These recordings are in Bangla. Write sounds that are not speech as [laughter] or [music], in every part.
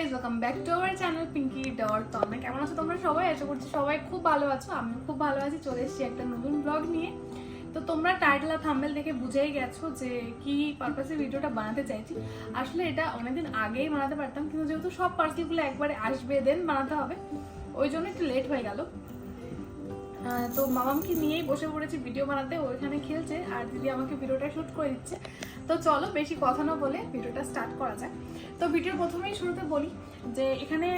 Guys welcome back to our channel Pinki dot তমে কেমন আছো তোমরা সবাই? আশা করছি সবাই খুব ভালো আছো আমি খুব ভালো আছি। চলে এসেছি একটা নতুন ব্লগ নিয়ে। তো তোমরা টাইটেল আর থাম্বেল দেখে বুঝেই গেছো যে কি পারপাসে ভিডিওটা বানাতে চাইছি। আসলে এটা অনেকদিন আগেই বানাতে পারতাম, কিন্তু যেহেতু সব পার্সেলগুলো একবারে আসবে দেন বানাতে হবে, ওই জন্য একটু লেট হয়ে গেল। তো মামামকে নিয়েই বসে পড়েছি ভিডিও বানাতে ওইখানে খেলছে, আর দিদি আমাকে ভিডিওটা শ্যুট করে দিচ্ছে। তো চলো বেশি কথা না বলে ভিডিওটা স্টার্ট করা যাক। তো ভিডিওর প্রথমেই শুরুতে বলি যে এখানে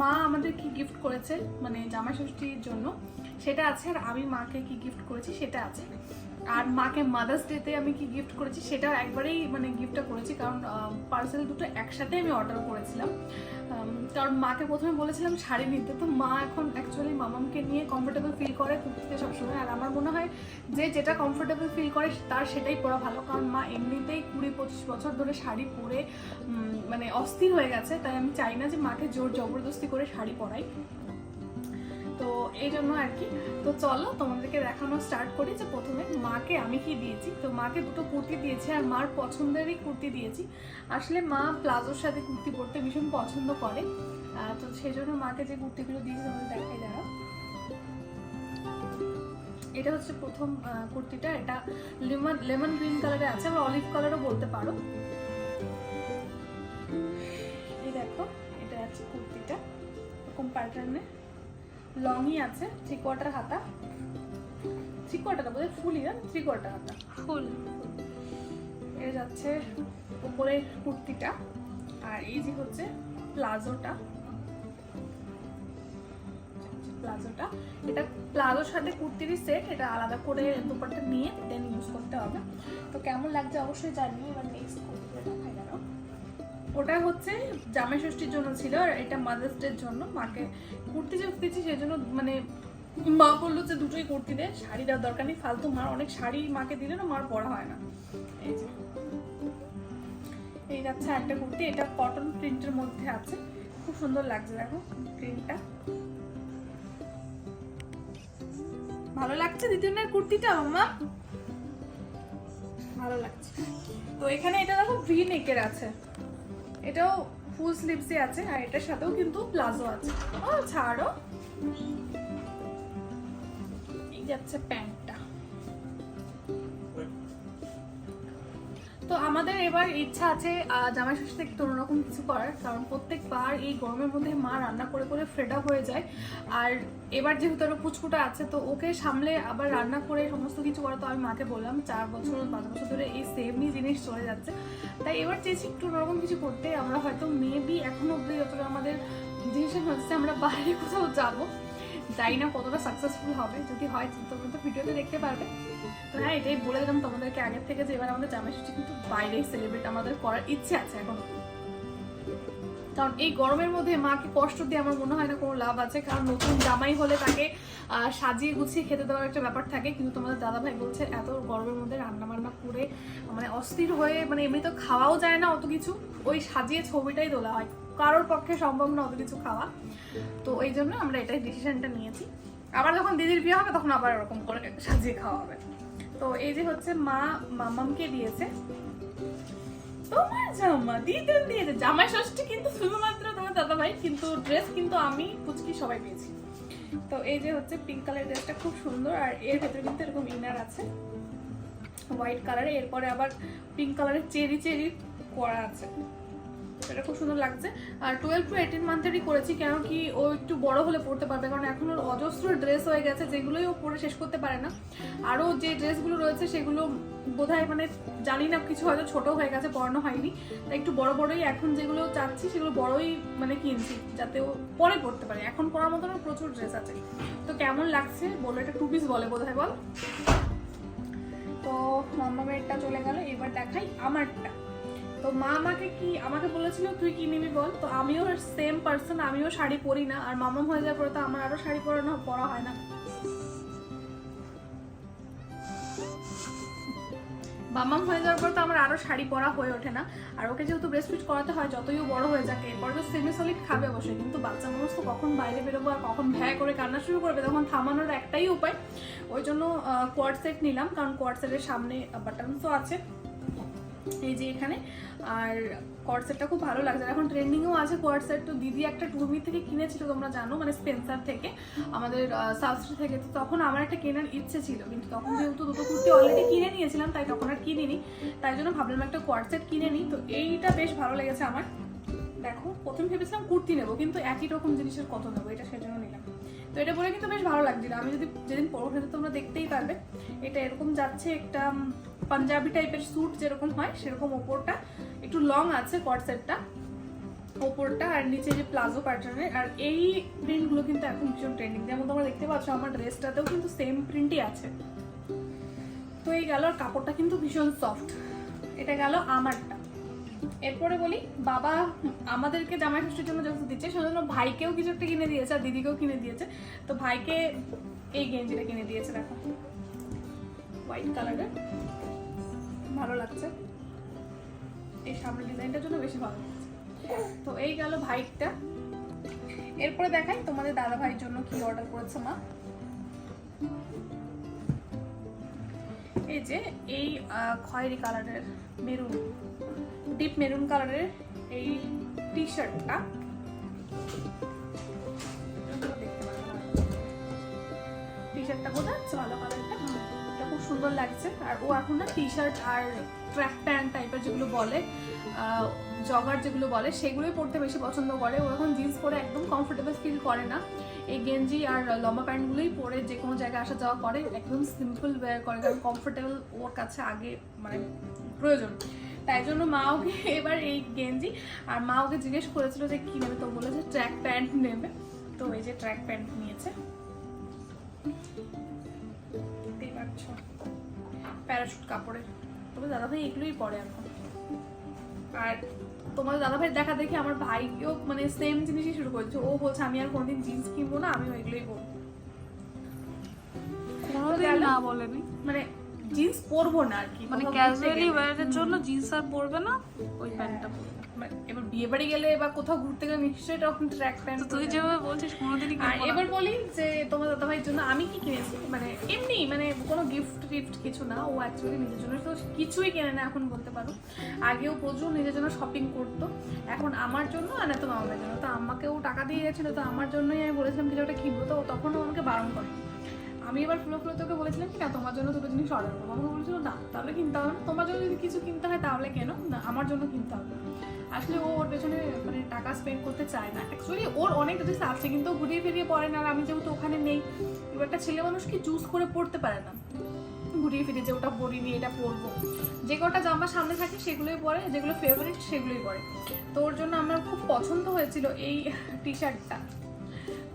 মা আমাদের কি গিফট করেছে মানে জামাই ষষ্ঠীর জন্য, সেটা আছে আর আমি মাকে কি গিফট করেছি সেটা আছে। আর মাকে মাদার্স ডেতে আমি কি গিফট করেছি সেটা একবারেই মানে গিফটটা করেছি, কারণ পার্সেল দুটো একসাথে আমি অর্ডার করেছিলাম। কারণ মাকে প্রথমে বলেছিলাম শাড়ি নিতে, তো মা এখন অ্যাকচুয়ালি মামামকে নিয়ে কমফোর্টেবল ফিল করে কুর্তিতে সবসময়। আর আমার মনে হয় যে যেটা কমফোর্টেবল ফিল করে তার সেটাই পরা ভালো, কারণ মা এমনিতেই কুড়ি পঁচিশ বছর ধরে শাড়ি পরে মানে অস্থির হয়ে গেছে, তাই আমি চাই না যে মাকে জোর জবরদস্তি করে শাড়ি পরাই। তো এই জন্য আর কি। তো চলো তোমাদেরকে দেখানো স্টার্ট করি যে প্রথমে মাকে আমি কি দিয়েছি। তো মাকে দুটো কুর্তি দিয়েছি আর মার পছন্দেরই কুর্তি দিয়েছি। আসলে মা প্লাজোর সাথে কুর্তি পরতে ভীষণ পছন্দ করে। তো সেই জন্য মাকে যে কুর্তিগুলো দিয়েছি তোমাদের দেখাই দাঁড়াও। এটা হচ্ছে প্রথম কুর্তিটা। এটা লেমন লেমন গ্রিন কালারে আছে, আবার অলিভ কালারও বলতে পারো। এই দেখো, এটা আছে কুর্তিটা। এরকম প্যাটার্নে লংই আছে থ্রি কোয়ার্টার হাতা। থ্রি কোয়ার্টার বোধহয় ফুলই না থ্রি কোয়ার্টার হাতা। ফুল। এ যাচ্ছে উপরের কুর্তিটা আর এই যে হচ্ছে প্লাজোটা। প্লাজোটা। এটা প্লাজোর সাথে কুর্তিরই সেট এটা আলাদা করে দুপাট্টা নিয়ে দেন ইউজ করতে হবে। তো কেমন লাগছে অবশ্যই জানিও এবার নেক্সট ওটা হচ্ছে জামাই ষষ্ঠীর জন্য ছিল, আর এটা মাদার্স ডের জন্য। মাকে কুর্তি যে সেই জন্য মানে মা বলল যে দুটোই কুর্তি দে, শাড়ি দেওয়ার দরকার নেই, ফালতু মার, অনেক শাড়ি মাকে দিলে না মার পরা হয় না। এই যে। যাচ্ছে একটা কুর্তি, এটা কটন প্রিন্টের মধ্যে আছে। খুব সুন্দর লাগছে, দেখো প্রিন্টটা ভালো লাগছে দিদিনের কুর্তিটা মামা ভালো লাগছে। তো এখানে এটা দেখো ভি নেকের আছে। এটাও ফুল স্লিভসে আছে, আর এটার সাথেও কিন্তু প্লাজো আছে। ও, ছাড়ো। এই যাচ্ছে প্যান্টটা আমাদের এবার ইচ্ছা আছে জামাই ষষ্ঠীতে একটু অন্যরকম কিছু করার, কারণ প্রত্যেকবার এই গরমের মধ্যে মা রান্না করে করে ফ্রেড আপ হয়ে যায়। আর এবার যেহেতু আরও পুচকুটা আছে, তো ওকে সামলে আবার রান্না করে সমস্ত কিছু করা, তো আমি মাকে বললাম, চার বছর, পাঁচ বছর ধরে এই সেমই জিনিস চলে যাচ্ছে। তাই এবার চেয়েছি একটু অন্যরকম কিছু করতে, আমরা হয়তো মেবি এখনও অব্দি যতটা আমাদের ডিসিশন হচ্ছে, আমরা বাইরে কোথাও যাব। জানি না কতটা সাকসেসফুল হবে, যদি হয় তোমরা তো ভিডিওতে দেখতে পারবে। তো হ্যাঁ এটাই বলে দিলাম তোমাদেরকে আগের থেকে যে এবার আমাদের জামাই ষষ্ঠী কিন্তু বাইরেই সেলিব্রেট আমাদের করার ইচ্ছে আছে এখন। কারণ এই গরমের মধ্যে মাকে কষ্ট দিয়ে আমার মনে হয় না কোনো লাভ আছে, কারণ নতুন জামাই হলে তাকে সাজিয়ে গুছিয়ে খেতে দেওয়ার একটা ব্যাপার থাকে। কিন্তু তোমাদের দাদা ভাই বলছে, এত গরমের মধ্যে রান্না বান্না করে মানে অস্থির হয়ে মানে এমনি তো খাওয়াও যায় না অত কিছু। ওই সাজিয়ে ছবিটাই তোলা হয়। কারোর পক্ষে সম্ভব না অত কিছু খাওয়া। তো এই জন্য আমরা এটাই ডিসিশনটা নিয়েছি। আবার যখন দিদির বিয়ে হবে, তখন আবার ওরকম করে সাজিয়ে খাওয়া হবে। তো এই যে হচ্ছে মা মামামকে দিয়েছে। তোমার জামা দিতে দিয়েছে জামাই ষষ্ঠী কিন্তু শুধুমাত্র তোমার দাদা ভাই কিন্তু ড্রেস কিন্তু আমি, পুচকি সবাই পেয়েছি। তো এই যে হচ্ছে পিঙ্ক কালার ড্রেসটা খুব সুন্দর, আর এর ভেতরে কিন্তু এরকম ইনার আছে। হোয়াইট কালারে এরপরে আবার পিঙ্ক কালারের চেরি চেরি করা আছে। এটা খুব সুন্দর লাগছে। আর টুয়েলভ টু এইটিন মান্থেরই করেছি কেন কি ও একটু বড় হলে পড়তে পারবে, কারণ এখন ওর অজস্র ড্রেস হয়ে গেছে, যেগুলোই ও পরে শেষ করতে পারে না। আরও যে ড্রেসগুলো রয়েছে, সেগুলো বোধহয় মানে জানি না, কিছু হয়তো ছোট হয়ে গেছে, পড়ানো হয়নি। তাই একটু বড় বড়ই এখন যেগুলো চাচ্ছি, সেগুলো বড়ই মানে কিনছি, যাতে ও পরে পড়তে পারে। এখন পড়ার মতন প্রচুর ড্রেস আছে। তো কেমন লাগছে? বলো এটা টু পিস বলে বোধহয়, বল। তো মামামেরটা চলে গেল, এবার দেখাই আমারটা। তো মা আমাকে কি, আমাকে বলেছিল, তুই কি নিবি বল? তো আমিও সেম পার্সন আমিও শাড়ি পরি না, আর মামাম হয়ে যাওয়ার পরে তো আমার আরও শাড়ি পরানো, পরা হয় না। মামাম হয়ে যাওয়ার পর তো আমার আরও শাড়ি পরা হয়ে ওঠে না। আর ওকে যেহেতু ব্রেস্ট ফিট করাতে হয়, যতই বড় হয়ে যাকে, এরপর তো সেমি সলিড খাবে অবশ্যই। কিন্তু বাচ্চা মানুষ তো কখন বাইরে বেরোবো আর কখন ভ্যা করে কান্না শুরু করবে, তখন থামানোর একটাই উপায়। ওই জন্য কোয়াড সেট নিলাম, কারণ কোয়াড সেটের সামনে বাটনসও আছে। এই যে এখানে। আর কোয়ার্ড সেটটা খুব ভালো লাগছে। এখন ট্রেন্ডিংও আছে কোয়ার্ড সেট তো দিদি একটা টুরমি থেকে কিনেছিল, তোমরা জানো মানে স্পেন্সার থেকে, আমাদের সাউথ থেকে। তো তখন আমার একটা কেনার ইচ্ছে ছিল। কিন্তু তখন যেহেতু দুটো কুর্তি অলরেডি কিনে নিয়েছিলাম, তাই তখন আর কিনিনি। তাই জন্য ভাবলাম একটা কোয়ার্ড সেট কিনে নিই। তো এইটা বেশ ভালো লেগেছে আমার। দেখো, প্রথম ভেবেছিলাম কুর্তি নেব, কিন্তু একই রকম জিনিসের কত নেব, এটা সেজন্য নিলাম। তো এটা বলে কিন্তু বেশ ভালো লাগছিল। আমি যদি যেদিন পরবো সেটা তোমরা দেখতেই পারবে, এটা এরকম যাচ্ছে একটা পাঞ্জাবি টাইপের স্যুট যেরকম হয়, সেরকম ওপরটা। একটু লং আছে কট সেটটা ওপরটা আর নিচে যে প্লাজো প্যাটার্নের আর এই প্রিন্টগুলো কিন্তু এখন ভীষণ ট্রেন্ডিং যেমন তোমরা দেখতে পাচ্ছ, আমার ড্রেসটাতেও কিন্তু সেম প্রিন্টই আছে। তো এই গেল, আর কাপড়টা কিন্তু ভীষণ সফট এটা গেল আমারটা। এরপরে বলি, বাবা আমাদেরকে জামাই ষষ্ঠীর জন্য যেহেতু দিচ্ছে সেজন্য ভাইকেও কিছু একটা কিনে দিয়েছে, আর দিদিকেও কিনে দিয়েছে। তো ভাইকে এই গেঞ্জিটা কিনে দিয়েছে, দেখো। হোয়াইট কালারের ভালো লাগছে। এই সামনের ডিজাইনটার জন্য বেশি ভালো লাগছে। তো এই গেল ভাইটটা। এরপরে দেখাই তোমাদের দাদা ভাইয়ের জন্য কি অর্ডার করেছে মা। এই যে এই খয়েরি কালারের মেরুন, ডিপ মেরুন কালারের এই টি শার্টটা টি শার্টটা বোঝা যাচ্ছে ভালো কালারটা সুন্দর লাগছে। আর ও এখন না টি শার্ট আর ট্র্যাক প্যান্ট টাইপের যেগুলো বলে জগার যেগুলো বলে, সেগুলোই পরতে বেশি পছন্দ করে। ও এখন জিন্স পরে একদম কমফোর্টেবল ফিল করে না। এই গেঞ্জি আর লম্বা প্যান্টগুলোই পরে যে কোনো জায়গায় আসা যাওয়া করে, একদম সিম্পল ওয়্যার করে, কারণ কমফোর্টেবল ওর কাছে আগে মানে প্রয়োজন। তাই জন্য মা ওকে [laughs] এবার এই গেঞ্জি, আর মা ওকে জিজ্ঞেস করেছিল যে কি নেবে, তো বলেছে ট্র্যাক প্যান্ট নেবে। তো এই যে ট্র্যাক প্যান্ট নিয়েছে। দেখতেই পাচ্ছ। প্যারাশুট কাপড়ের। তবে দাদাভাই এগুলোই পরে এখন। আর তোমাদের দাদাভাই দেখা দেখি আমার ভাইকেও মানে সেম জিনিসই শুরু করছে। ও বলছে আমি আর কোনদিন জিন্স কিনবো না আমি এগুলোই পরবো। মানে জিন্স পরবো না আর কি মানে ক্যাজুয়ালি। ওয়্যারের জন্য জিন্স আর পরবে না ওই প্যান্টটা মানে এবার বিয়ে বাড়ি গেলে বা কোথাও ঘুরতে গেলে নিশ্চয়ই তখন ট্র্যাক প্যান্ট তুই যেভাবে বলছিস কোনোদিনই আর। এবার বলি যে তোমার দাদা ভাইয়ের জন্য আমি কি কিনেছি? মানে এমনি মানে কোনো গিফট টিফট কিছু না ও অ্যাকচুয়ালি নিজের জন্য তো কিছুই কেনে না এখন বলতে পারো। আগেও প্রচুর নিজের জন্য শপিং করতো। এখন আমার জন্য আর না তো মামাদের জন্য। তো আমাকেও টাকা দিয়ে গেছিল তো আমার জন্যই আমি বলেছিলাম কিছু একটা কিনবো। তো ও তখন ও আমাকে বারণ করে। আমি এবার ফুলো ফুলো তোকে বলেছিলাম কি না, তোমার জন্য দুটো জিনিস অর্ডার করব। আমাকে বলেছিল, না, তাহলে কিনতে হবে না। তোমার জন্য যদি কিছু কিনতে হয় তাহলে কেন? না, আমার জন্য কিনতে হবে আসলে ও ওর পেছনে মানে টাকা স্পেন্ড করতে চায় না। অ্যাকচুয়ালি ওর অনেক ড্রেস আছে, কিন্তু ঘুরিয়ে ফিরিয়ে পড়ে না। আর আমি যেহেতু ওখানে নেই, এবার একটা ছেলে মানুষ কি চুজ করে পড়তে পারে না? ঘুরিয়ে ফিরিয়ে যে ওটা পরিনি এটা পরবো যে কটা জামা সামনে থাকে সেগুলোই পরে, যেগুলো ফেভারিট সেগুলোই পরে। তো ওর জন্য আমার খুব পছন্দ হয়েছিল এই টি। শার্টটা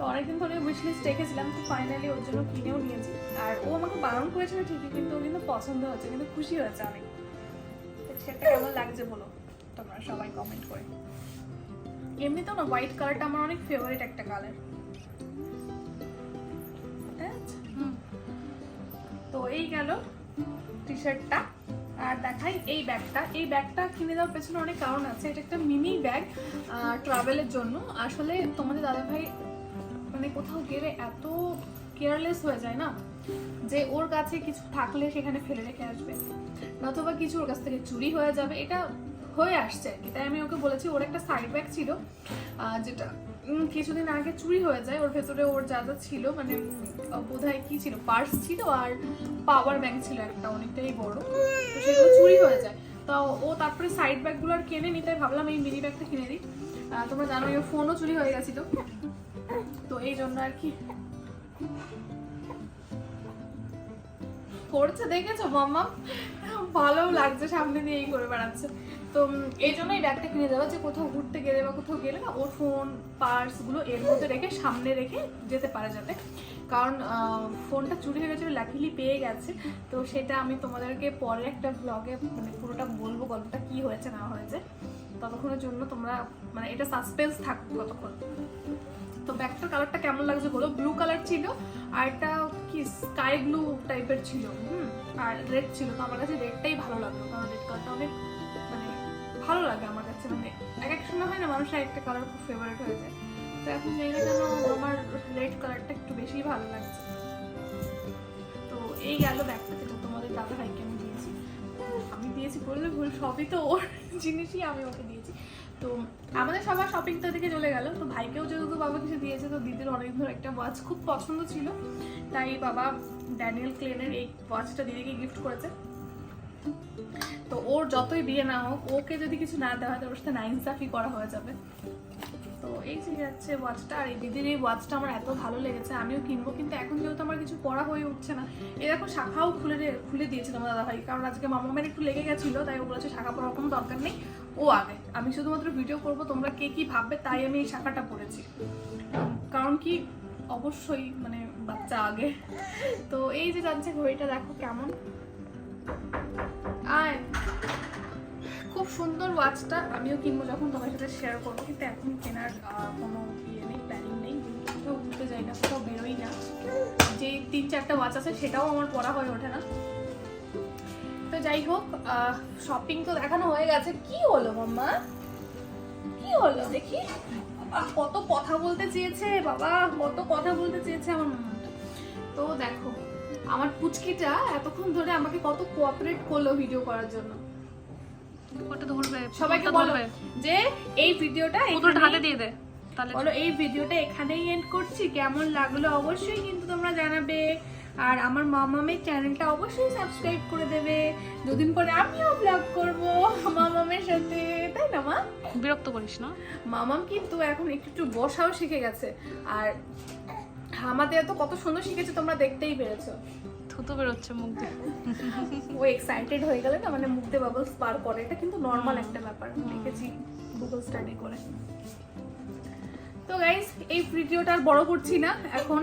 তো অনেকদিন ধরে উইশ লিস্ট রেখেছিলাম তো ফাইনালি ওর জন্য কিনেও নিয়েছি। আর ও আমাকে বারণ করেছিল ঠিকই কিন্তু ও কিন্তু পছন্দ হয়েছে কিন্তু খুশি হয়েছে অনেক। সেটা কেমন লাগছে বলো? তোমরা সবাই কমেন্ট করে। এমনিতেও না হোয়াইট কালারটা আমার অনেক ফেভারিট একটা কালার হুম। তো এই গেল টি শার্টটা আর দেখাই এই ব্যাগটা। এই ব্যাগটা কিনে দেওয়ার পেছনে অনেক কারণ আছে। এটা একটা মিনি ব্যাগ ট্রাভেলের জন্য। আসলে তোমাদের দাদাভাই মানে কোথাও গেলে এত কেয়ারলেস হয়ে যায় না? যে ওর কাছে কিছু থাকলে সেখানে ফেলে রেখে আসবে। নতুবা কিছু ওর কাছ থেকে চুরি হয়ে যাবে, এটা হয়ে আসছে আর কি। তাই আমি ওকে বলেছি, ওর একটা সাইড ব্যাগ ছিল যেটা কিছুদিন আগে চুরি হয়ে যায়। ওর ভেতরে ওর যা যা ছিল মানে বোধ হয় কি ছিল পার্স ছিল আর পাওয়ার ব্যাংক ছিল একটা, অনেকটাই বড়। সেগুলো চুরি হয়ে যায়। তো ও তারপরে সাইড ব্যাগগুলো আর কেনে নি তাই ভাবলাম এই মিনি ব্যাগটা কিনে দিই। তোমরা জানো ওর ফোনও চুরি হয়ে গেছিল। তো এই জন্য আর কি। করছে, দেখেছ মাম্মা ভালো লাগছে, সামনে দিয়ে এই করে বেড়াচ্ছে। তো এই জন্য এই ব্যাগটা কিনে দেওয়া যে কোথাও ঘুরতে গেলে বা কোথাও গেলে না, ওর ফোন পার্সগুলো এর মধ্যে রেখে, সামনে রেখে যেতে পারে যাতে। কারণ ফোনটা চুরি হয়ে গেছিল লাকিলি পেয়ে গেছে। তো সেটা আমি তোমাদেরকে পরে একটা ব্লগে মানে পুরোটা বলব, গল্পটা কি হয়েছে, না হয়েছে। ততক্ষণের জন্য তোমরা মানে এটা সাসপেন্স থাকবে ততক্ষণ। তো ব্যাগটার কালারটা কেমন লাগছে বলো? ব্লু কালার ছিল, আর একটা কি স্কাই ব্লু টাইপের ছিল, হুম? আর রেড ছিল, তো আমার কাছে রেডটাই ভালো লাগল, কারণ রেড কালারটা অনেক মানে ভালো লাগে আমার কাছে মানে এক এক সময় হয় না মানুষের একটা কালার খুব ফেভারিট হয়ে যায়। তো এখন জানি না কেন আমার রেড কালারটা একটু বেশি ভালো লাগছে। তো এই গেল ব্যাগটা যেটা তোমাদের দাদা ভাইকে আমি দিয়েছি। আমি দিয়েছি বললে ভুল, সবই তো ওর [laughs] জিনিসই আমি ওকে দিয়েছি। তো আমাদের সবার শপিং তো দিকে চলে গেল। তো ভাইকেও যেহেতু বাবা কিছু দিয়েছে, তো দিদির অনেক ধরে একটা ওয়াচ খুব পছন্দ ছিল। তাই বাবা ড্যানিয়েল ক্লেনের এই ওয়াচটা দিদিকে গিফট করেছে। তো ওর যতই বিয়ে না হোক, ওকে যদি কিছু না দেওয়া হয় তো ওর সাথে নাইনসাফি করা হয়ে যাবে। তো এই যে যাচ্ছে ওয়াচটা আর এই দিদির এই ওয়াচটা আমার এত ভালো লেগেছে, আমিও কিনবো। কিন্তু এখন যেহেতু আমার কিছু পড়া হয়ে উঠছে না এরকম শাখাও খুলে খুলে দিয়েছে তোমার দাদা কারণ আজকে মামামের একটু লেগে গেছিল, তাই ও বলেছে শাখা পড়ার কোনো দরকার নেই। ও আগে। আমি শুধুমাত্র ভিডিও করব, তোমরা কে কি ভাববে, তাই আমি এই শাখাটা পড়েছি। কারণ কি, অবশ্যই মানে বাচ্চা আগে। তো এই যে যাচ্ছে ঘড়িটা, দেখো কেমন। আয়। খুব সুন্দর ওয়াচটা আমিও কিনবো যখন তোমার সাথে শেয়ার করব। কিন্তু এখন কেনার কোনো ইয়ে নেই প্ল্যানিং নেই। কোথাও ঘুরতে যাই না, কোথাও বেরোই না। যে তিন চারটা ওয়াচ আছে, সেটাও আমার পড়া হয়ে ওঠে না। যাই হোক শপিং তো দেখানো হয়ে গেছে। কি হলো মাম্মা? কি হলো দেখি? কত কথা বলতে চেয়েছে বাবা কত কথা বলতে চেয়েছে আমার মামাটা তো দেখো আমার পুচকিটা এতক্ষণ ধরে আমাকে কত কোঅপারেট করল ভিডিও করার জন্য। ওটা ধরবে? সবাইকে পুতুলটা বলো ধরবে? যে এই ভিডিওটা পুতুলটা হাতে দিয়ে দে তাহলে। বলো এই ভিডিওটা এখানেই এন্ড করছি। কেমন লাগল অবশ্যই কিন্তু তোমরা জানাবে। আর আমার মামামের চ্যানেলটা অবশ্যই সাবস্ক্রাইব করে দেবে। দুদিন পরে আমিও ব্লগ করব মামামের সাথে তাই না মা? বিরক্ত করিস না। মামাম কিন্তু এখন একটু একটু বসাও শিখে গেছে। আর আমাদের তো কত সুন্দর শিখেছে তোমরা দেখতেই পেরেছ। থুতু বেরোচ্ছে মুখ দিয়ে। ও এক্সাইটেড হয়ে গেলে না মানে মুখ দিয়ে বাবলস পার করে। এটা কিন্তু নর্মাল একটা ব্যাপার। দেখেছি গুগল স্টাডি করে। তো গাইস এই ভিডিওটা আর বড় করছি না এখন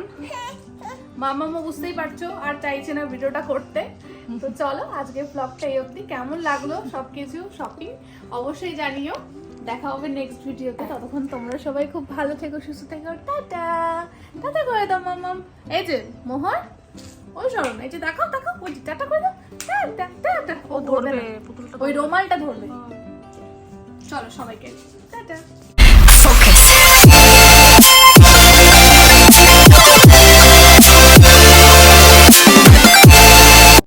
মামামা বুঝতেই পারছ আর চাইছে না ভিডিওটা করতে। তো চলো আজকে ব্লগটা এই অবধি। কেমন লাগল সবকিছু শপিং অবশ্যই জানিও। দেখা হবে নেক্সট ভিডিওতে ততক্ষণ তোমরা সবাই খুব ভালো থেকো সুস্থ থেকো। টাটা! টাটা করে দাও মামাম। এই যে মোহন। ওই শরণ এই যে দেখাও দেখাও। ওই যে টাটা করে দাও। Tata tata. ও ধরবে। ওই। রুমালটা ধরবে। চলো সবাইকে। টাটা.